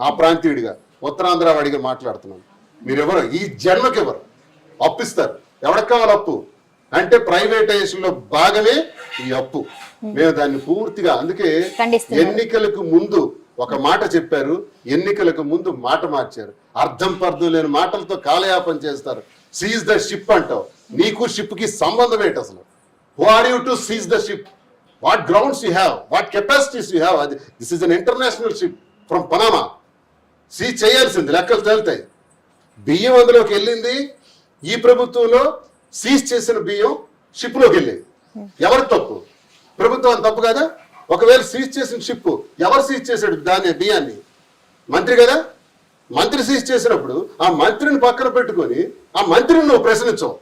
ఆ ప్రాంతీయుడిగా ఉత్తరాంధ్ర వాడిగా మాట్లాడుతున్నాను. మీరెవరు? ఈ జన్మకి ఎవరు అప్పిస్తారు. ఎవరికి కావాలి అప్పు? అంటే ప్రైవేటైజేషన్లో భాగమే ఈ అప్పు. మేము దాన్ని పూర్తిగా అందుకే. ఎన్నికలకు ముందు ఒక మాట చెప్పారు. ఎన్నికలకు ముందు మాట మార్చారు. అర్థం పర్థం లేని మాటలతో కాలయాపన చేస్తారు. సీజ్ ద షిప్ అంటావు. నీకు షిప్కి సంబంధం ఏంటి అసలు? Who are you to seize the ship what grounds you have what capacities you have this is an international ship from Panama seize చేయాల్సింది లెక్కలు తేలుతాయి. బియ్యం అందులోకి వెళ్ళింది ఈ ప్రభుత్వంలో సీజ్ చేసిన బియ్యం షిప్లోకి వెళ్ళింది. ఎవరి తప్పు? ప్రభుత్వం తప్పు కదా? ఒకవేళ సీజ్ చేసిన షిప్ ఎవరు సీజ్ చేశాడు దాని బియ్యాన్ని? మంత్రి కదా? మంత్రి సీజ్ చేసినప్పుడు ఆ మంత్రిని పక్కన పెట్టుకొని ఆ మంత్రిని నువ్వు ప్రశ్నించవు.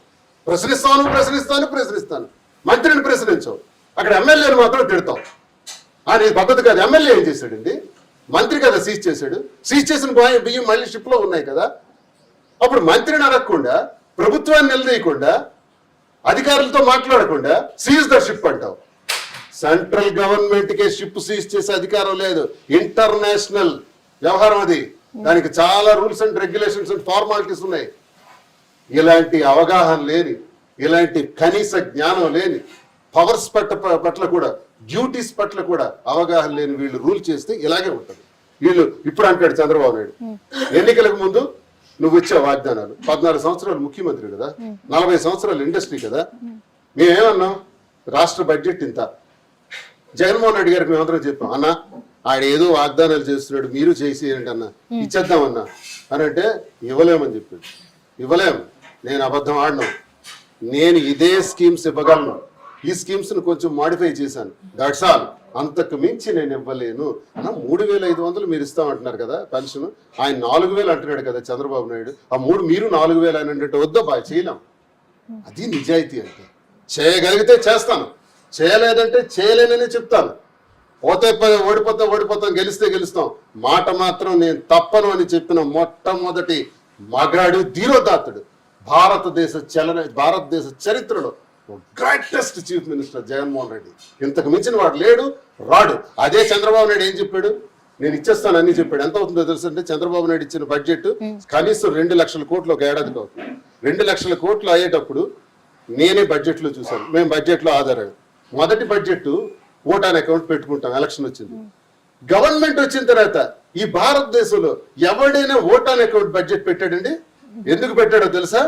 ప్రశ్నిస్తాను ప్రశ్నిస్తాను ప్రశ్నిస్తాను. మంత్రిని ప్రశ్నించవు. అక్కడ ఎమ్మెల్యేని మాత్రం తిడతావు. అది పద్ధతి కాదు. ఎమ్మెల్యే ఏం చేశాడండి? మంత్రి కదా సీజ్ చేశాడు. సీజ్ చేసిన బియ్యం- బియ్యం మళ్ళీ షిప్లో ఉన్నాయి కదా. అప్పుడు మంత్రిని అడగకుండా ప్రభుత్వాన్ని నిలదీయకుండా అధికారులతో మాట్లాడకుండా సీజ్ ద షిప్ అంటావు. సెంట్రల్ గవర్నమెంట్ కే షిప్ సీజ్ చేసే అధికారం లేదు. ఇంటర్నేషనల్ వ్యవహారం అది. దానికి చాలా rules and regulations and formalities ఉన్నాయి. ఇలాంటి అవగాహన లేని ఇలాంటి కనీస జ్ఞానం లేని పవర్స్ పట్ల పట్ల కూడా డ్యూటీస్ పట్ల కూడా అవగాహన లేని వీళ్ళు రూల్ చేస్తే ఇలాగే ఉంటుంది. వీళ్ళు ఇప్పుడు అంటాడు చంద్రబాబు నాయుడు. ఎన్నికలకు ముందు నువ్వు ఇచ్చే వాగ్దానాలు. పద్నాలుగు సంవత్సరాలు ముఖ్యమంత్రి కదా. నలభై సంవత్సరాలు ఇండస్ట్రీ కదా. మేమేమన్నాం? రాష్ట్ర బడ్జెట్ ఇంత. జగన్మోహన్ రెడ్డి గారికి మేమందరం చెప్పాం అన్న ఆయన ఏదో వాగ్దానాలు చేస్తున్నాడు మీరు చేసేయండి అన్న? ఇచ్చేద్దాం అన్న. అని అంటే ఇవ్వలేమని చెప్పాడు. ఇవ్వలేము నేను అబద్ధం ఆడను. నేను ఇదే స్కీమ్స్ ఇవ్వగలను. ఈ స్కీమ్స్ను కొంచెం మాడిఫై చేశాను. దట్స్ ఆల్ అంతకు మించి నేను ఇవ్వలేను. మూడు వేల ఐదు వందలు మీరు ఇస్తామంటున్నారు కదా పెన్షన్ ఆయన నాలుగు వేలు అంటున్నాడు కదా చంద్రబాబు నాయుడు. ఆ మూడు మీరు నాలుగు వేలు అని అంటే వద్దా చేయలేం. అది నిజాయితీ అంటే. చేయగలిగితే చేస్తాను. చేయలేదంటే చేయలేనని చెప్తాను. పోతే పో- ఓడిపోతా ఓడిపోతాం గెలిస్తే గెలుస్తాం. మాట మాత్రం నేను తప్పను అని చెప్పిన మొట్టమొదటి మగాడు ధీరోదాత్తుడు. భారతదేశ చలన భారతదేశ చరిత్రలో greatest chief minister Jaganmohan Reddy. ఇంతకు మించిన వాడు లేడు రాడు. అదే చంద్రబాబు నాయుడు ఏం చెప్పాడు? నేను ఇచ్చేస్తాను అన్ని చెప్పాడు. ఎంత అవుతుందో తెలుసు అంటే చంద్రబాబు నాయుడు ఇచ్చిన బడ్జెట్ కనీసం రెండు లక్షల కోట్లు ఒక ఏడాదికి అవుతుంది. రెండు లక్షల కోట్లు అయ్యేటప్పుడు నేనే బడ్జెట్లో చూశాను. మేము బడ్జెట్లో ఆధారం మొదటి బడ్జెట్ ఓటాన్ అకౌంట్ పెట్టుకుంటాం. ఎలక్షన్ వచ్చింది. గవర్నమెంట్ వచ్చిన తర్వాత ఈ భారతదేశంలో ఎవడైనా ఓటాన్ అకౌంట్ బడ్జెట్ పెట్టాడండి? ఎందుకు పెట్టాడో తెలుసా?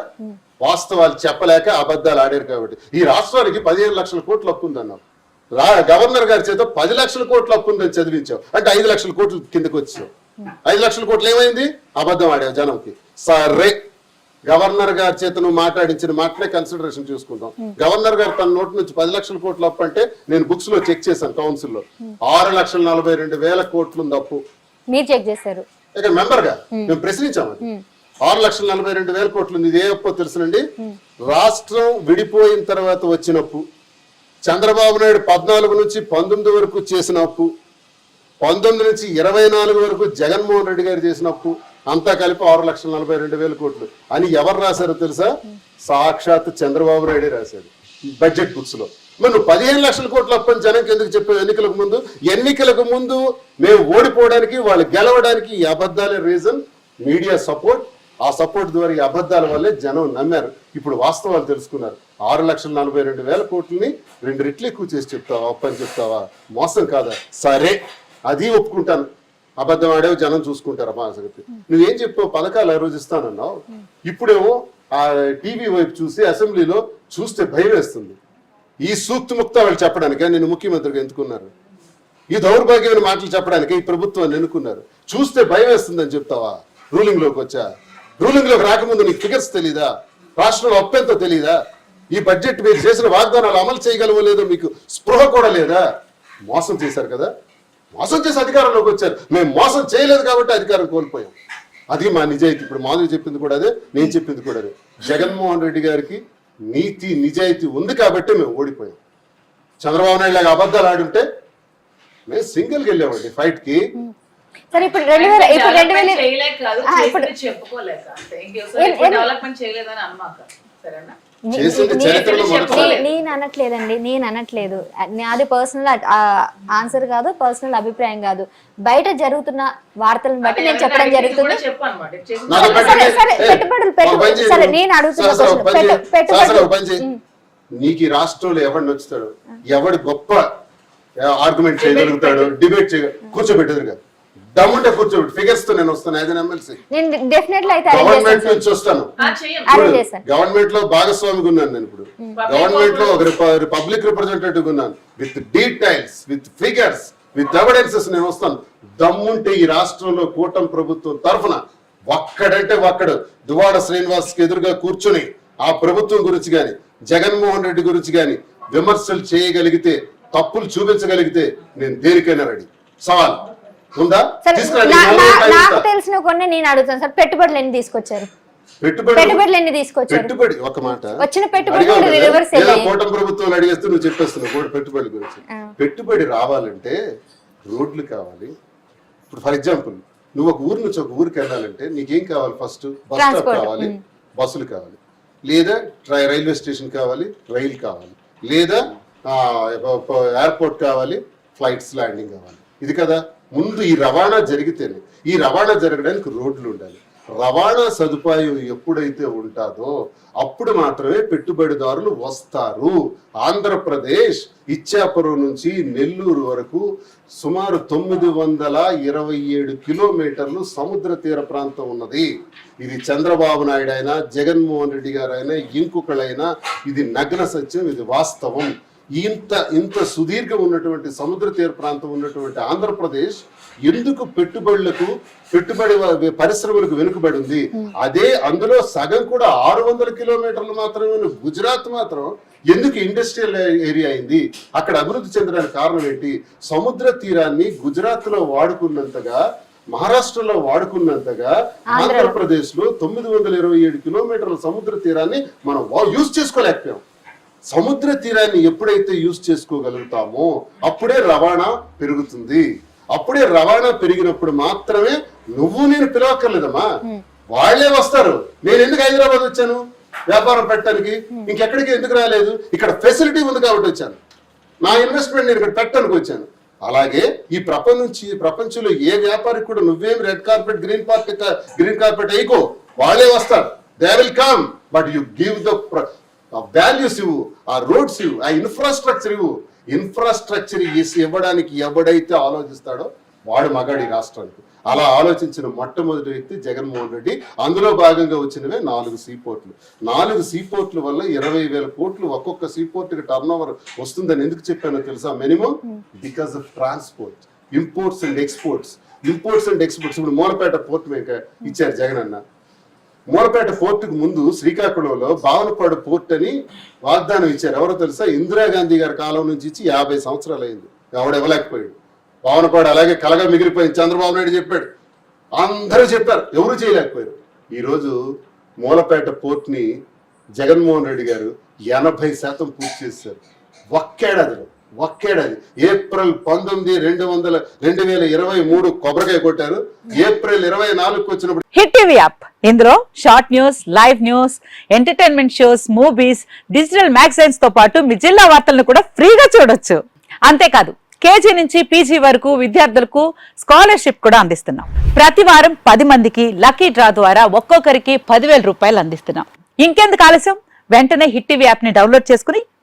వాస్తవాలు చెప్పలేక అబద్ధాలు ఆడారు కాబట్టి. ఈ రాష్ట్రానికి పదిహేను లక్షల కోట్లు అప్పు రా గవర్నర్ గారి చేత పది లక్షల కోట్లు అప్పు ఉందని చదివించావు అంటే ఐదు లక్షల కోట్లు కిందకు వచ్చావు ఐదు లక్షల కోట్లు ఏమైంది? అబద్ధం ఆడావు జనంకి. సరే గవర్నర్ గారి చేత నువ్వు మాట్లాడించిన మాటలే కన్సిడరేషన్ చూసుకుంటాం గవర్నర్ గారు తన నోటి నుంచి పది లక్షల కోట్లు అప్పు అంటే నేను బుక్స్లో చెక్ చేశాను కౌన్సిల్లో ఆరు లక్షల నలభై రెండు వేల కోట్లు ఉంది అప్పు. మీరు చెక్ చేశారు. ఇక మెంబర్గా మేము ప్రశ్నించాం అది. ఆరు లక్షల నలభై రెండు వేల కోట్లు. ఉంది ఇది ఏ అప్పు తెలుసునండి? రాష్ట్రం విడిపోయిన తర్వాత వచ్చిన అప్పు. చంద్రబాబు నాయుడు పద్నాలుగు నుంచి పంతొమ్మిది వరకు చేసిన అప్పు. పంతొమ్మిది నుంచి ఇరవై నాలుగు వరకు జగన్మోహన్ రెడ్డి గారు చేసిన అప్పు. అంతా కలిపి ఆరు లక్షల నలభై రెండు వేల కోట్లు. అని ఎవరు రాశారో తెలుసా? సాక్షాత్ చంద్రబాబు నాయుడే రాశారు బడ్జెట్ బుక్స్లో. మరి నువ్వు పదిహేను లక్షల కోట్ల అప్పని జనంకి ఎందుకు చెప్పావు ఎన్నికలకు ముందు? ఎన్నికలకు ముందు మేము ఓడిపోవడానికి వాళ్ళు గెలవడానికి ఈ అబద్ధాలే రీజన్ మీడియా సపోర్ట్ ఆ సపోర్ట్ ద్వారా ఈ అబద్ధాల వల్లే జనం నమ్మారు. ఇప్పుడు వాస్తవాలు తెలుసుకున్నారు. ఆరు లక్షల నలభై రెండు వేల కోట్లని రెండు రెట్లు ఎక్కువ చేసి చెప్తావా అప్పు అని చెప్తావా? మోసం కాదా? సరే అది ఒప్పుకుంటాను. అబద్ధం ఆడేవి జనం చూసుకుంటారు అమ్మా సంగతి. నువ్వేం చెప్పావు? పథకాలు ఆ రోజు ఇస్తానన్నావు. ఇప్పుడేమో ఆ టీవీ వైపు చూసి అసెంబ్లీలో చూస్తే భయం వేస్తుంది. ఈ సూక్తి ముక్త వాళ్ళు చెప్పడానికి నేను ముఖ్యమంత్రిగా ఎంచుకున్నారు ఈ దౌర్భాగ్యమైన మాటలు చెప్పడానికి ఈ ప్రభుత్వాన్ని ఎన్నుకున్నారు? చూస్తే భయం వేస్తుందని చెప్తావా? రూలింగ్లోకి వచ్చా? రూలింగ్లోకి రాకముందు నీకు ఫిగర్స్ తెలీదా? రాష్ట్రంలో అప్పెంతో తెలీదా? ఈ బడ్జెట్ మీరు చేసిన వాగ్దానాలు అమలు చేయగలవో లేదో మీకు స్పృహ కూడా లేదా? మోసం చేశారు కదా? మోసం చేసి అధికారంలోకి వచ్చారు. మేము మోసం చేయలేదు కాబట్టి అధికారం కోల్పోయాం. అది మా నిజాయితీ. ఇప్పుడు మాధవి చెప్పింది కూడా అదే నేను చెప్పింది కూడా అదే. జగన్మోహన్ రెడ్డి గారికి నీతి నిజాయితీ ఉంది కాబట్టి మేము ఓడిపోయాం. చంద్రబాబు నాయుడు లాగా అబద్ధాలు ఆడుంటే మేము సింగిల్కి వెళ్ళామండి ఫైట్కి. సరే ఇప్పుడు రెండు వేల ఇప్పుడు రెండు వేల ఇప్పుడు- చెప్పుకోలేక. డెవలప్మెంట్ చేయలేదని సరేనా? నేను అనట్లేదండి నేను అనట్లేదు. నాది పర్సనల్ ఆన్సర్ కాదు పర్సనల్ అభిప్రాయం కాదు. బయట జరుగుతున్న వార్తలను బట్టి నేను చెప్పడం జరుగుతుంది. పెట్టుబడులు, చేయి. సరే. నేను అడుగుతున్న. పెట్టు- చేయి. నీకు ఈ రాష్ట్రంలో ఎవడు నచ్చుతాడు? ఎవడు గొప్ప ఆర్గ్యుమెంట్ చేయగలుగుతాడు? డిబేట్ చేయ కూర్చోబెట్టదు కదా దమ్ముంటే కూర్చోబెట్టి. ఫిగర్స్తో నేను వస్తాను యాజ్ ఎమ్మెల్సీ గవర్నమెంట్ చేస్తాను. నుంచి వస్తాను. గవర్నమెంట్లో భాగస్వామిగా ఉన్నాను నేను ఇప్పుడు. గవర్నమెంట్లో ఒక పబ్లిక్ రిప్రజెంటేటివ్ ఉన్నాను. With details with figures with evidences నేను వస్తాను. దమ్ముంటే ఈ రాష్ట్రంలో కూటమి ప్రభుత్వం తరఫున ఒక్కడంటే ఒక్కడు దువాడ శ్రీనివాస్కి ఎదురుగా కూర్చుని ఆ ప్రభుత్వం గురించి గాని జగన్మోహన్ రెడ్డి గురించి గాని విమర్శలు చేయగలిగితే తప్పులు చూపించగలిగితే నేను దేనికైనా రెడీ. సవాల్. ఉందా? నాకు. తెలిసిన కొన్ని నేను అడుగుతాను సార్. పెట్టుబడులు ఎన్ని తీసుకొచ్చారు. పెట్టుబడులు? ఎన్ని తీసుకొచ్చారు. పెట్టుబడి ఒక మాట. వచ్చిన పెట్టుబడి అడిగావు కూడా కదా, reverse ఏదో అయ్యాయి. కూటమి ప్రభుత్వం అడిగేస్తే నువ్వు చెప్పేస్తున్నావు కూడా పెట్టుబడి గురించి. పెట్టుబడి రావాలంటే రోడ్లు కావాలి. ఇప్పుడు ఫర్ ఎగ్జాంపుల్ నువ్వు ఒక ఊరు నుంచి ఒక ఊరికి వెళ్ళాలంటే నీకేం కావాలి ఫస్ట్? Bus stop. కావాలి బస్సులు కావాలి. లేదా రైల్వే స్టేషన్ కావాలి రైలు కావాలి. లేదా ఎయిర్పోర్ట్ కావాలి ఫ్లైట్స్ ల్యాండింగ్ కావాలి. ఇది కదా? ముందు ఈ రవాణా జరిగితేనే ఈ రవాణా జరగడానికి రోడ్లు ఉండాలి. రవాణా సదుపాయం ఎప్పుడైతే ఉంటుందో అప్పుడు మాత్రమే పెట్టుబడిదారులు వస్తారు. ఆంధ్రప్రదేశ్ ఇచ్చాపురం నుంచి నెల్లూరు వరకు సుమారు తొమ్మిది వందల ఇరవై ఏడు కిలోమీటర్లు సముద్ర తీర ప్రాంతం ఉన్నది. ఇది చంద్రబాబు నాయుడు అయినా జగన్మోహన్ రెడ్డి గారు అయినా ఇంకొకళ్ళైనా ఇది నగ్న సత్యం ఇది వాస్తవం. ఇంత ఇంత సుదీర్ఘం ఉన్నటువంటి సముద్ర తీర ప్రాంతం ఉన్నటువంటి ఆంధ్రప్రదేశ్ ఎందుకు పెట్టుబడులకు పెట్టుబడి పరిశ్రమలకు వెనుకబడి ఉంది? అదే అందులో సగం కూడా ఆరు వందల కిలోమీటర్లు మాత్రమే ఉన్న గుజరాత్ మాత్రం ఎందుకు ఇండస్ట్రియల్ ఏరియా అయింది? అక్కడ అభివృద్ధి చెందడానికి కారణం ఏంటి? సముద్ర తీరాన్ని గుజరాత్లో వాడుకున్నంతగా మహారాష్ట్రలో వాడుకున్నంతగా ఆంధ్రప్రదేశ్లో తొమ్మిది వందల ఇరవై ఏడు కిలోమీటర్ల సముద్ర తీరాన్ని మనం యూజ్ చేసుకోలేకపోయాం. సముద్ర తీరాన్ని ఎప్పుడైతే యూజ్ చేసుకోగలుగుతామో అప్పుడే రవాణా పెరుగుతుంది. అప్పుడే రవాణా పెరిగినప్పుడు మాత్రమే నువ్వు నేను పిలవక్కర్లేదమ్మా. వాళ్ళే వస్తారు. నేను ఎందుకు హైదరాబాద్ వచ్చాను? వ్యాపారం పెట్టడానికి. ఇంకెక్కడికి ఎందుకు రాలేదు? ఇక్కడ ఫెసిలిటీ ఉంది కాబట్టి వచ్చాను. నా ఇన్వెస్ట్మెంట్ నేను ఇక్కడ పెట్టడానికి వచ్చాను. అలాగే ఈ ప్రపంచం ప్రపంచంలో ఏ వ్యాపారికి కూడా నువ్వేం red carpet green carpet green carpet వేయకో. వాళ్ళే వస్తారు. They will come but you give the ఆ వాల్యూస్ ఇవ్వు ఆ రోడ్స్ ఇవ్వు ఆ ఇన్ఫ్రాస్ట్రక్చర్ ఇవ్వు. ఇన్ఫ్రాస్ట్రక్చర్ ఇవ్వడానికి ఎవడైతే ఆలోచిస్తాడో వాడు మగాడి రాష్ట్రానికి. అలా ఆలోచించిన మొట్టమొదటి వ్యక్తి జగన్మోహన్ రెడ్డి. అందులో భాగంగా వచ్చినవే నాలుగు సీపోర్ట్లు నాలుగు సీపోర్ట్ల వల్ల ఇరవై వేల కోట్లు ఒక్కొక్క సీపోర్ట్కి టర్న్ ఓవర్ వస్తుందని ఎందుకు చెప్పానో తెలుసా? Minimum because of transport imports and exports imports and exports ఇప్పుడు మూలపేట పోర్ట్ మేక ఇచ్చారు జగన్ అన్న మూలపేట పోర్టుకు ముందు శ్రీకాకుళంలో బావనపాడు పోర్ట్ అని వాగ్దానం ఇచ్చారు. ఎవరో తెలుసా? ఇందిరాగాంధీ గారి కాలం నుంచి ఇచ్చి యాభై సంవత్సరాలు అయింది. ఎవడు ఇవ్వలేకపోయాడు. బావనపాడు అలాగే కలగా మిగిలిపోయింది. చంద్రబాబు నాయుడు చెప్పాడు. అందరూ చెప్పారు. ఎవరు చేయలేకపోయారు. ఈరోజు మూలపేట పోర్ట్ని జగన్మోహన్ రెడ్డి గారు ఎనభై శాతం పూర్తి చేశారు. ఒక్కేడాదిలో ఒక్కేడాది ఏప్రిల్ పంతొమ్మిది రెండు వందల రెండు వేల ఇరవై మూడు కొబ్బరికాయ కొట్టారు. ఏప్రిల్ ఇరవై నాలుగుకి వచ్చినప్పుడు హిట్ టీవీ యాప్. ఇందులో short news live news entertainment shows movies digital మ్యాగజైన్స్తో పాటు మీ జిల్లా వార్తలను కూడా ఫ్రీగా చూడొచ్చు. అంతేకాదు కేజీ నుంచి పీజీ వరకు విద్యార్థులకు స్కాలర్షిప్ కూడా అందిస్తున్నాం. ప్రతి వారం పది మందికి లక్కీ డ్రా ద్వారా ఒక్కొక్కరికి పదివేల రూపాయలు అందిస్తున్నాం. ఇంకెందుకు ఆలస్యం? వెంటనే హిట్ టీవీ యాప్ని డౌన్లోడ్ చేసుకుని